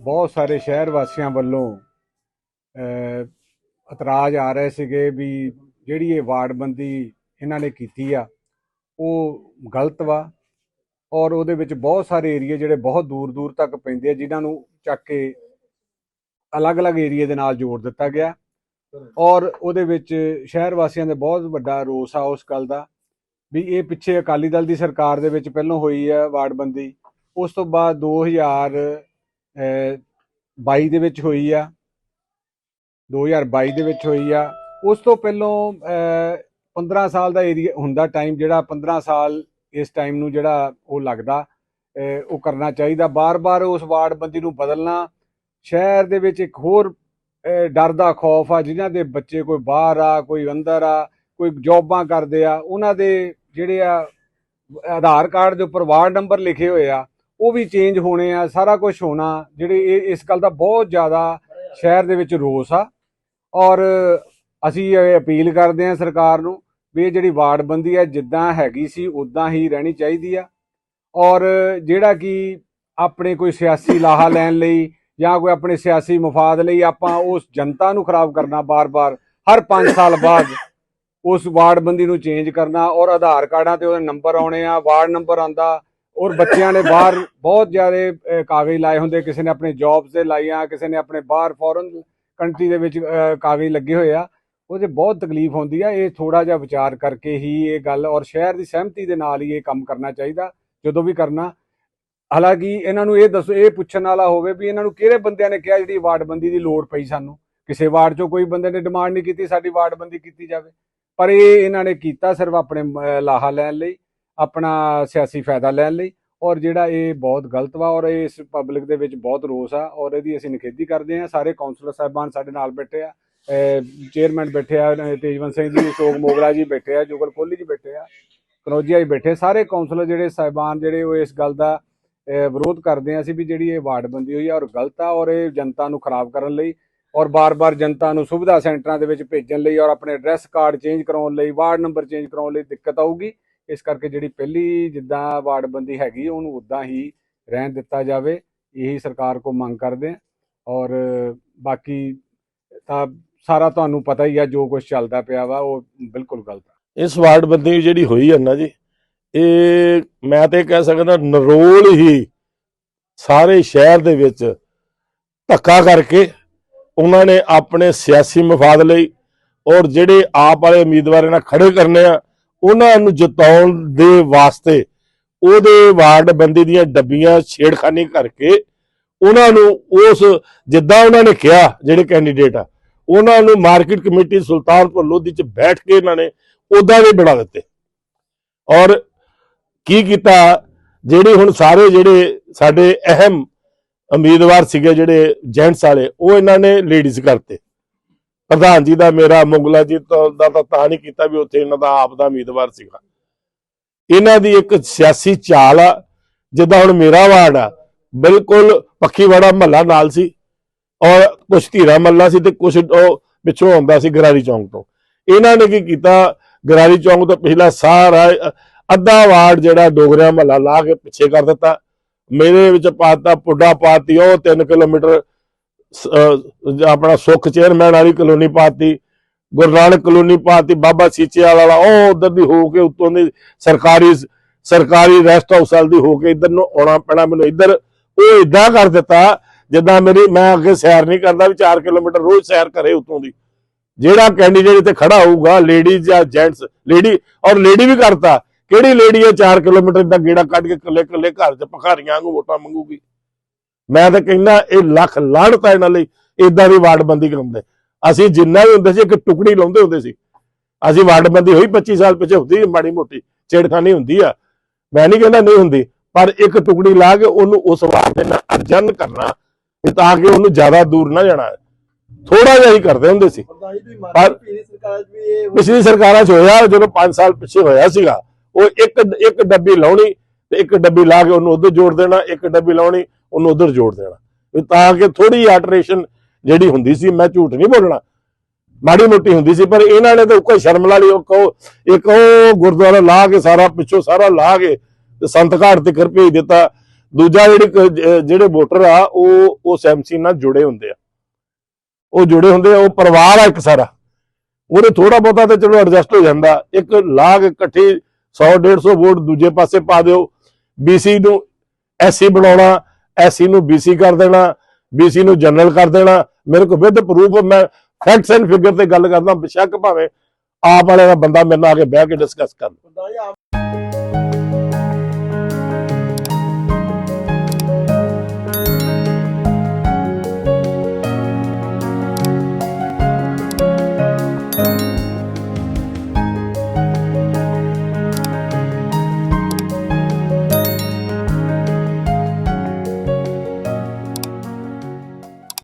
ਬਹੁਤ ਸਾਰੇ ਸ਼ਹਿਰ ਵਾਸੀਆਂ ਵੱਲੋਂ ਇਤਰਾਜ਼ ਆ ਰਹੇ ਸੀਗੇ ਵੀ ਜਿਹੜੀ ਇਹ ਵਾਰਡਬੰਦੀ ਇਹਨਾਂ ਨੇ ਕੀਤੀ ਆ, ਉਹ ਗਲਤ ਵਾ ਔਰ ਉਹਦੇ ਵਿੱਚ ਬਹੁਤ ਸਾਰੇ ਏਰੀਏ ਜਿਹੜੇ ਬਹੁਤ ਦੂਰ ਦੂਰ ਤੱਕ ਪੈਂਦੇ ਆ, ਜਿਨ੍ਹਾਂ ਨੂੰ ਚੱਕ ਕੇ ਅਲੱਗ-ਅਲੱਗ ਏਰੀਏ ਦੇ ਨਾਲ ਜੋੜ ਦਿੱਤਾ ਗਿਆ ਔਰ ਉਹਦੇ ਵਿੱਚ ਸ਼ਹਿਰ ਵਾਸੀਆਂ ਦਾ ਬਹੁਤ ਵੱਡਾ ਰੋਸ ਆ ਉਸ ਗੱਲ ਦਾ ਵੀ ਇਹ ਪਿੱਛੇ ਅਕਾਲੀ ਦਲ ਦੀ ਸਰਕਾਰ ਦੇ ਵਿੱਚ ਪਹਿਲਾਂ ਹੋਈ ਹੈ ਵਾਰਡਬੰਦੀ, ਉਸ ਤੋਂ ਬਾਅਦ 2022 ਦੇ ਵਿੱਚ ਹੋਈ ਆ 2022 ਦੇ ਵਿੱਚ ਹੋਈ ਆ। ਉਸ ਤੋਂ ਪਹਿਲਾਂ ਅਹ, 15 ਸਾਲ ਦਾ ਏਰੀਆ ਹੁੰਦਾ ਟਾਈਮ ਜਿਹੜਾ 15 ਸਾਲ ਇਸ ਟਾਈਮ ਨੂੰ ਜਿਹੜਾ ਉਹ ਲੱਗਦਾ ਉਹ ਕਰਨਾ ਚਾਹੀਦਾ। ਬਾਰ-ਬਾਰ ਉਸ ਵਾਰਡਬੰਦੀ ਨੂੰ ਬਦਲਣਾ ਸ਼ਹਿਰ ਦੇ ਵਿੱਚ ਇੱਕ ਹੋਰ ਡਰ ਦਾ ਖੌਫ ਆ ਜਿਨ੍ਹਾਂ ਦੇ ਬੱਚੇ ਕੋਈ ਬਾਹਰ ਆ ਕੋਈ ਅੰਦਰ ਆ ਕੋਈ ਜੌਬਾਂ ਕਰਦੇ ਆ ਉਹਨਾਂ ਦੇ ਜਿਹੜੇ ਆ ਆਧਾਰ ਕਾਰਡ ਦੇ ਉੱਪਰ ਵਾਰਡ ਨੰਬਰ ਲਿਖੇ ਹੋਏ ਆ। ਉਹ ਵੀ ਚੇਂਜ ਹੋਣੇ ਆ, ਸਾਰਾ ਕੁਝ ਹੋਣਾ। ਜਿਹੜੇ ਇਹ, ਇਸ ਗੱਲ ਦਾ ਬਹੁਤ ਜ਼ਿਆਦਾ ਸ਼ਹਿਰ ਦੇ ਵਿੱਚ ਰੋਸ ਆ। ਔਰ ਅਸੀਂ ਇਹ ਅਪੀਲ ਕਰਦੇ ਆ ਸਰਕਾਰ ਨੂੰ ਵੀ ਇਹ ਜਿਹੜੀ ਵਾਰਡਬੰਦੀ ਹੈ ਜਿੱਦਾਂ ਹੈਗੀ ਸੀ ਉਦਾਂ ਹੀ ਰਹਿਣੀ ਚਾਹੀਦੀ ਆ। ਔਰ ਜਿਹੜਾ ਕਿ ਆਪਣੇ ਕੋਈ ਸਿਆਸੀ ਲਾਹਾ ਲੈਣ ਲਈ ਜਾਂ ਕੋਈ ਆਪਣੇ ਸਿਆਸੀ ਮਫਾਦ ਲਈ ਆਪਾਂ ਉਸ ਜਨਤਾ ਨੂੰ ਖਰਾਬ ਕਰਨਾ ਬਾਰ-ਬਾਰ, ਹਰ 5 ਸਾਲ ਬਾਅਦ ਉਸ ਵਾਰਡਬੰਦੀ ਨੂੰ ਚੇਂਜ ਕਰਨਾ। ਔਰ ਆਧਾਰ ਕਾਰਡਾਂ ਤੇ ਉਹਦੇ ਨੰਬਰ ਆਉਣੇ ਆ, ਵਾਰਡ ਨੰਬਰ ਆਂਦਾ ਔਰ ਬੱਚਿਆਂ ਨੇ ਬਾਹਰ ਬਹੁਤ ਜ਼ਿਆਦਾ ਕਾਗਜ਼ ਲਾਏ ਹੁੰਦੇ। ਕਿਸੇ ਨੇ ਆਪਣੇ ਜੌਬਸ ਦੇ ਲਾਈਆਂ, ਕਿਸੇ ਨੇ ਆਪਣੇ ਬਾਹਰ ਫੋਰਨ ਕੰਟਰੀ ਦੇ ਵਿੱਚ ਕਾਗਜ਼ ਲੱਗੇ ਹੋਏ ਆ। ਉਹਦੇ ਬਹੁਤ ਤਕਲੀਫ ਹੁੰਦੀ ਆ। ਇਹ ਥੋੜਾ ਜਿਹਾ ਵਿਚਾਰ ਕਰਕੇ ਹੀ ਇਹ ਗੱਲ, ਔਰ ਸ਼ਹਿਰ ਦੀ ਸਹਿਮਤੀ ਦੇ ਨਾਲ ਹੀ ਇਹ ਕੰਮ ਕਰਨਾ ਚਾਹੀਦਾ, ਜਦੋਂ ਵੀ ਕਰਨਾ। ਹਾਲਾਂਕਿ ਇਹਨਾਂ ਨੂੰ ਇਹ ਦੱਸੋ, ਇਹ ਪੁੱਛਣ ਵਾਲਾ ਹੋਵੇ ਵੀ ਇਹਨਾਂ ਨੂੰ ਕਿਹੜੇ ਬੰਦਿਆਂ ਨੇ ਕਿਹਾ ਜਿਹੜੀ ਵਾਰਡਬੰਦੀ ਦੀ ਲੋੜ ਪਈ ਸਾਨੂੰ? ਕਿਸੇ ਵਾਰਡ 'ਚੋਂ ਕੋਈ ਬੰਦੇ ਨੇ ਡਿਮਾਂਡ ਨਹੀਂ ਕੀਤੀ, ਸਾਡੀ ਵਾਰਡਬੰਦੀ ਕੀਤੀ ਜਾਵੇ। ਪਰ ਇਹ ਇਹਨਾਂ ਨੇ ਕੀਤਾ ਸਿਰਫ ਆਪਣੇ ਲਾਹਾ ਲੈਣ ਲਈ। ਆਪਣਾ ਸਿਆਸੀ ਫਾਇਦਾ ਲੈਣ ਲਈ ਔਰ ਜਿਹੜਾ ਇਹ ਬਹੁਤ ਗਲਤ ਵਾ ਔਰ ਇਸ ਪਬਲਿਕ ਦੇ ਵਿੱਚ ਬਹੁਤ ਰੋਸ ਆ ਔਰ ਇਹਦੀ ਅਸੀਂ ਨਿਖੇਧੀ ਕਰਦੇ ਆ ਸਾਰੇ ਕਾਉਂਸਲਰ ਸਾਹਿਬਾਨ ਸਾਡੇ ਨਾਲ ਬੈਠੇ ਆ ਚੇਅਰਮੈਨ ਬੈਠੇ ਆ ਤੇਜਵੰਤ ਸਿੰਘ ਜੀ, ਅਸ਼ੋਕ ਮੋਗਲਾ ਜੀ ਬੈਠੇ ਆ, ਜੁਗਲ ਕੋਹਲੀ ਜੀ ਬੈਠੇ ਆ, ਕਨੌਜੀਆ ਜੀ ਬੈਠੇ ਸਾਰੇ ਕਾਉਂਸਲਰ ਜਿਹੜੇ ਸਾਹਿਬਾਨ ਜਿਹੜੇ ਉਹ ਇਸ ਗੱਲ ਦਾ ਵਿਰੋਧ ਕਰਦੇ ਆ ਅਸੀਂ ਵੀ ਜਿਹੜੀ ਇਹ ਵਾਰਡ ਬੰਦੀ ਹੋਈ ਆ ਔਰ ਗਲਤ ਆ ਔਰ ਇਹ ਜਨਤਾ ਨੂੰ ਖਰਾਬ ਕਰਨ ਲਈ ਔਰ ਬਾਰ-ਬਾਰ ਜਨਤਾ ਨੂੰ ਸੁਵਿਧਾ ਸੈਂਟਰਾਂ ਦੇ ਵਿੱਚ ਭੇਜਣ ਲਈ ਔਰ ਆਪਣੇ ਐਡਰੈਸ ਕਾਰਡ ਚੇਂਜ ਕਰਾਉਣ ਲਈ, ਵਾਰਡ ਨੰਬਰ ਚੇਂਜ ਕਰਾਉਣ ਲਈ ਦਿੱਕਤ ਆਊਗੀ। ਇਸ ਕਰਕੇ ਜਿਹੜੀ ਪਹਿਲੀ ਜਿੱਦਾਂ ਵਾਰਡਬੰਦੀ ਹੈਗੀ, ਉਹਨੂੰ ਉਦਾਂ ਹੀ ਰਹਿਣ ਦਿੱਤਾ ਜਾਵੇ। ਇਹੀ ਸਰਕਾਰ ਕੋ ਮੰਗ ਕਰਦੇ ਆ ਔਰ ਬਾਕੀ ਤਾਂ ਸਾਰਾ ਤੁਹਾਨੂੰ ਪਤਾ ਹੀ ਆ, ਜੋ ਕੁਝ ਚੱਲਦਾ ਪਿਆ ਵਾ, ਉਹ ਬਿਲਕੁਲ ਗਲਤ ਆ। ਇਸ ਵਾਰਡਬੰਦੀ ਜਿਹੜੀ ਹੋਈ ਹੈ ਨਾ ਜੀ, ਇਹ ਮੈਂ ਤੇ ਕਹਿ ਸਕਦਾ ਨਰੋਲ ਹੀ ਸਾਰੇ ਸ਼ਹਿਰ ਦੇ ਵਿੱਚ ਧੱਕਾ ਕਰਕੇ ਉਹਨਾਂ ਨੇ ਆਪਣੇ ਸਿਆਸੀ ਮਫਾਦ ਲਈ ਔਰ ਜਿਹੜੇ ਆਪ ਵਾਲੇ ਉਮੀਦਵਾਰ ਇਹਨਾਂ ਖੜੇ ਕਰਨੇ ਆ ਉਹਨਾਂ ਨੂੰ ਜਿਤਾਉਣ ਦੇ ਵਾਸਤੇ ਉਹਦੇ ਵਾਰਡ ਬੰਦੀ ਦੀਆਂ ਡੱਬੀਆਂ ਛੇੜਖਾਨੀ ਕਰਕੇ ਉਹਨਾਂ ਨੂੰ ਉਸ, ਜਿੱਦਾਂ ਉਹਨਾਂ ਨੇ ਕਿਹਾ, ਜਿਹੜੇ ਕੈਂਡੀਡੇਟ ਆ, ਉਹਨਾਂ ਨੂੰ ਮਾਰਕੀਟ ਕਮੇਟੀ ਸੁਲਤਾਨਪੁਰ ਲੋਧੀ ਚ ਬੈਠ ਕੇ ਇਹਨਾਂ ਨੇ ਉਦਾਂ ਦੇ ਬਣਾ ਦਿੱਤੇ। ਔਰ ਕੀ ਕੀਤਾ, ਜਿਹੜੇ ਹੁਣ ਸਾਰੇ ਜਿਹੜੇ ਸਾਡੇ ਅਹਿਮ ਉਮੀਦਵਾਰ ਸੀਗੇ, ਜਿਹੜੇ ਜੈਂਟਸ ਵਾਲੇ, ਉਹ ਇਹਨਾਂ ਨੇ ਲੇਡੀਜ਼ ਕਰਤੇ। ਪ੍ਰਧਾਨ ਜੀ ਦਾ, ਮੇਰਾ ਮੁਗਲਾ ਜੀ ਦਾ ਤਾਂ ਤਾਂ ਨਹੀਂ ਕੀਤਾ ਵੀ ਉੱਥੇ ਇਹਨਾਂ ਦਾ ਆਪ ਦਾ ਉਮੀਦਵਾਰ ਸੀਗਾ। ਇਹਨਾਂ ਦੀ ਇੱਕ ਸਿਆਸੀ ਚਾਲ ਆ, ਜਿੱਦਾਂ ਹੁਣ ਮੇਰਾ ਵਾਰਡ ਆ, ਬਿਲਕੁਲ ਪੱਖੀਵਾੜਾ ਮਹੱਲਾ ਨਾਲ ਸੀ ਔਰ ਕੁਛ ਧੀਰਾ ਮੱਲਾ ਸੀ ਤੇ ਕੁਛ ਉਹ ਪਿੱਛੋਂ ਆਉਂਦਾ ਸੀ ਗਰਾਰੀ ਚੌਂਕ ਤੋਂ। ਇਹਨਾਂ ਨੇ ਕੀ ਕੀਤਾ, ਗਰਾਰੀ ਚੌਂਕ ਤੋਂ ਪਿਛਲਾ ਸਾਰਾ ਅੱਧਾ ਵਾਰਡ ਜਿਹੜਾ ਡੋਗਰਿਆ ਮਹੱਲਾ ਲਾ ਕੇ ਪਿੱਛੇ ਕਰ ਦਿੱਤਾ। ਮੇਰੇ ਵਿੱਚ ਪਾਤਾ ਪੁੱਡਾ ਪਾਤੀ ਉਹ 3 ਕਿਲੋਮੀਟਰ ਆਪਣਾ ਸੁੱਖ ਚੇਅਰਮੈਨ ਵਾਲੀ ਕਲੋਨੀ ਪਾਤੀ, ਗੁਰੂ ਨਾਨਕ ਕਲੋਨੀ ਪਾਤੀ, ਬਾਬਾ ਸੀਚੇ ਵਾਲਾ, ਉਹ ਉਧਰ ਦੀ ਹੋ ਕੇ ਉੱਤੋਂ ਦੀ ਸਰਕਾਰੀ ਸਰਕਾਰੀ ਰੈਸਟ ਹਾਊਸ ਵਾਲ ਦੀ ਹੋ ਕੇ ਇੱਧਰ ਨੂੰ ਆਉਣਾ ਪੈਣਾ ਮੈਨੂੰ ਇੱਧਰ। ਉਹ ਇਦਾਂ ਕਰ ਦਿੱਤਾ, ਜਿੱਦਾਂ ਮੇਰੀ ਮੈਂ ਅੱਗੇ ਸੈਰ ਨਹੀਂ ਕਰਦਾ ਵੀ 4 ਕਿਲੋਮੀਟਰ ਰੋਜ਼ ਸੈਰ ਕਰੇ ਉੱਤੋਂ ਦੀ। ਜਿਹੜਾ ਕੈਂਡੀਡੇਟ ਇੱਥੇ ਖੜਾ ਹੋਊਗਾ ਲੇਡੀਜ਼ ਜਾਂ ਜੈਂਟਸ ਲੇਡੀ ਔਰ ਲੇਡੀ ਵੀ ਕਰਤਾ। ਕਿਹੜੀ ਲੇਡੀ ਹੈ 4 ਕਿਲੋਮੀਟਰ ਦਾ ਗੇੜਾ ਕੱਢ ਕੇ ਕੱਲੇ ਕੱਲੇ ਘਰ 'ਚ ਭਖਾਰੀਆਂ ਵਾਂਗੂ ਵੋਟਾਂ ਮੰਗੂਗੀ? ਮੈਂ ਤਾਂ ਕਹਿੰਦਾ ਇਹ ਲੱਖ ਲਾਹਣਤਾ ਇਹਨਾਂ ਲਈ ਇਦਾਂ ਦੀ ਵਾਰਡਬੰਦੀ ਕਰਾਉਂਦੇ। ਅਸੀਂ ਜਿੰਨਾ ਵੀ ਹੁੰਦੇ ਸੀ ਇੱਕ ਟੁਕੜੀ ਲਾਉਂਦੇ ਹੁੰਦੇ ਸੀ। ਅਸੀਂ ਵਾਰਡਬੰਦੀ ਹੋਈ 25 ਸਾਲ ਪਿੱਛੇ ਹੁੰਦੀ ਮਾੜੀ ਮੋਟੀ ਛੇੜਖਾਨੀ ਹੁੰਦੀ ਆ। ਮੈਂ ਨਹੀਂ ਕਹਿੰਦਾ ਨਹੀਂ ਹੁੰਦੀ ਪਰ ਇੱਕ ਟੁਕੜੀ ਲਾ ਕੇ ਉਹਨੂੰ ਉਸ ਵਾਰ ਦੇ ਨਾਲ ਅਰਜਨ ਕਰਨਾ ਤਾਂ ਕਿ ਉਹਨੂੰ ਜ਼ਿਆਦਾ ਦੂਰ ਨਾ ਜਾਣਾ। ਥੋੜਾ ਜਿਹਾ ਹੀ ਕਰਦੇ ਹੁੰਦੇ ਸੀ। ਪਰ- ਪਿਛਲੀ ਸਰਕਾਰਾਂ 'ਚ ਹੋਇਆ। ਜਦੋਂ 5 ਸਾਲ ਪਿੱਛੇ ਹੋਇਆ ਸੀਗਾ ਉਹ ਇੱਕ ਇੱਕ ਡੱਬੀ ਲਾਉਣੀ ਤੇ ਇੱਕ ਡੱਬੀ ਲਾ ਕੇ ਉਹਨੂੰ ਉਧਰ ਜੋੜ ਦੇਣਾ ਇੱਕ ਡੱਬੀ ਲਾਉਣੀ ਉਹਨੂੰ ਉਧਰ ਜੋੜ ਦੇਣਾ। ਤਾਂ ਕਿ ਥੋੜੀ ਆਲਟਰੇਸ਼ਨ ਜਿਹੜੀ ਹੁੰਦੀ ਸੀ, ਮੈਂ ਝੂਠ ਨਹੀਂ ਬੋਲਣਾ। ਮਾੜੀ ਮੋਟੀ ਹੁੰਦੀ ਸੀ, ਪਰ ਇਹਨਾਂ ਨੇ ਤਾਂ ਕੋਈ ਸ਼ਰਮ ਲਾ ਉਹ ਕਹੋ, ਇੱਕ ਉਹ ਗੁਰਦੁਆਰਾ ਲਾ ਕੇ ਸਾਰਾ, ਪਿੱਛੋਂ ਸਾਰਾ ਲਾ ਕੇ ਤੇ ਸੰਤ ਘਾਟ ਤੇ ਕਰ ਭੇਜ ਦਿੱਤਾ। ਦੂਜਾ ਜਿਹੜੇ ਜਿਹੜੇ ਵੋਟਰ ਆ, ਉਹ, ਉਸ ਐਮਸੀ ਨਾਲ ਜੁੜੇ ਹੁੰਦੇ ਆ। ਉਹ ਜੁੜੇ ਹੁੰਦੇ ਆ, ਉਹ ਪਰਿਵਾਰ ਆ ਇੱਕ ਸਾਰਾ। ਉਹਦੇ ਥੋੜਾ ਬਹੁਤਾ ਤੇ ਚਲੋ ਐਡਜਸਟ ਹੋ ਜਾਂਦਾ। ਇੱਕ ਲਾਗ ਇਕੱਠੀ 100 150 ਵੋਟ ਦੂਜੇ ਪਾਸੇ ਪਾ ਦਿਓ। ਬੀਸੀ ਨੂੰ ਐਸਸੀ ਬਣਾਉਣਾ ਐਸਸੀ ਨੂੰ ਬੀਸੀ ਕਰ ਦੇਣਾ ਬੀਸੀ ਨੂੰ ਜਨਰਲ ਕਰ ਦੇਣਾ। ਮੇਰੇ ਕੋਲ ਵਿਦ ਪ੍ਰੂਫ ਮੈਂ ਫੈਕਟਸ ਐਂਡ ਫਿਗਰ ਤੇ ਗੱਲ ਕਰਦਾ, ਬੇਸ਼ੱਕ ਭਾਵੇਂ ਆਪ ਵਾਲੇ ਦਾ ਬੰਦਾ ਮੇਰੇ ਨਾਲ ਆ ਕੇ ਬਹਿ ਕੇ ਡਿਸਕਸ ਕਰ